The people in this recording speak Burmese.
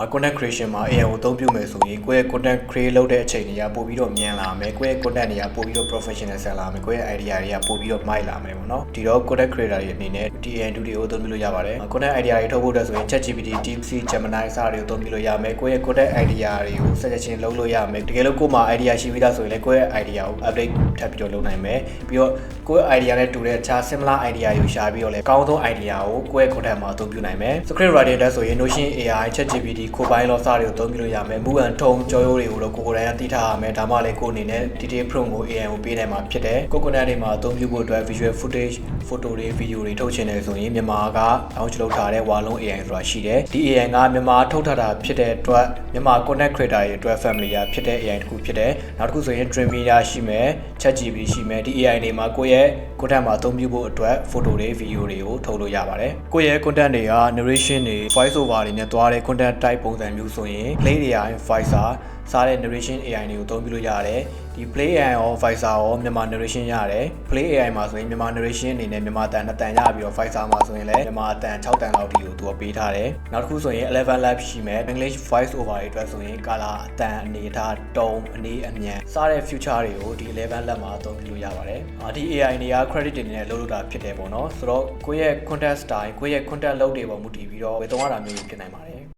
အာ content creation မှာ AI ကိုအသုံးပြုမယ်ဆိုရင်ကိုယ့်ရဲ့ content create လုပ်တဲ့အချိန်တွေကပို့ပြီးတော့မြန်လာမယ်ကိုယ့်ရဲ့ content တွေကပို့ပြီးတော့ professional ဆန်လာမယ်ကိုယ့်ရဲ့ idea တွေကပို့ပြီးတော့မိုက်လာမယ်ပေါ့နော်ဒီတော့ content creator တွေအနေနဲ့ AI 2တွေကိုအသုံးပြုလို့ရပါတယ် content idea တွေထုတ်ဖို့အတွက်ဆိုရင် ChatGPT DeepSeek Gemini စတာတွေကိုအသုံးပြုလို့ရမယ်ကိုယ့်ရဲ့ content idea တွေကို suggestion လုပ်လို့ရမယ်တကယ်လို့ကိုယ်မှာ idea ရှိပြီးသားဆိုရင်လည်းကိုယ့်ရဲ့ idea ကို update ထပ်ပြီးတော့လုပ်နိုင်မယ်ပြီးတော့ကိုယ့်ရဲ့ idea နဲ့တူတဲ့အခြား similar idea တွေကိုရှာပြီးတော့လည်းအကောင်းဆုံး idea ကိုကိုယ့်ရဲ့ content မှာအသုံးပြုနိုင်မယ် script writing တက်ဆိုရင် Notion AI ChatGPT Copilot စတွေကိုအသုံးပြုလို့ရမယ်မူအန်ထုံကြောရိုးတွေကိုတော့ကိုကိုယ်တိုင်ကသိထားရမယ်ဒါမှလည်းကိုယ်အနေနဲ့ detail prompt ကို AI ကိုပေးနိုင်မှာဖြစ်တယ်ကို content တွေမှာအသုံးပြုဖို့အတွက် visual footage photo တွေ video တွေထုတ်ချင်တယ်ဆိုရင်မြန်မာက launch လုပ်ထားတဲ့ Walong AI ဆိုတာရှိတယ်ဒီ AI ကမြန်မာထုတ်ထားတာဖြစ်တဲ့အတွက်မြန်မာ content creator တွေအတွက် family ရဖြစ်တဲ့ AI တစ်ခုဖြစ်တယ်နောက်တစ်ခုဆိုရင် Dream Media ရှိမယ် ChatGPT ရှိမယ်ဒီ AI တွေမှာကိုယ့်ရဲ့ content မှာအသုံးပြုဖို့အတွက် photo တွေ video တွေကိုထုတ်လို့ရပါတယ်ကိုယ့်ရဲ့ content တွေက narration တွေ voice over တွေနဲ့သွားတဲ့ content type ပုံစံမျိုးဆိုရင် play AI voicer စားတဲ့ narration AI တွေကိုအသုံးပြုလို့ရတယ်ဒီ play AI ရော voicer ရောမြန်မာ narration ရတယ် play AI မှာဆိုရင်မြန်မာ narration အနေနဲ့မြန်မာတန်2တန်ရပြီးတော့ voicer မှာဆိုရင်လည်းမြန်မာတန်6တန်လောက်ထိကိုသူကပေးထားတယ်နောက်တစ်ခုဆိုရင်11 lab ရှိမယ် English voice over တွေအတွက်ဆိုရင် color အတန်အနေထား tone အနေအမြန်စားတဲ့ future တွေကိုဒီ11 lab မှာအသုံးပြုလို့ရပါတယ်အာဒီ AI တွေက credit တွေနဲ့လုပ်လို့တာဖြစ်တယ်ပေါ့နော်ဆိုတော့ကိုယ့်ရဲ့ content style ကိုယ့်ရဲ့ content လုပ်တွေပေါ်မူတည်ပြီးတော့ဝယ်သုံးရတာမျိုးတွေဖြစ်နိုင်ပါတယ်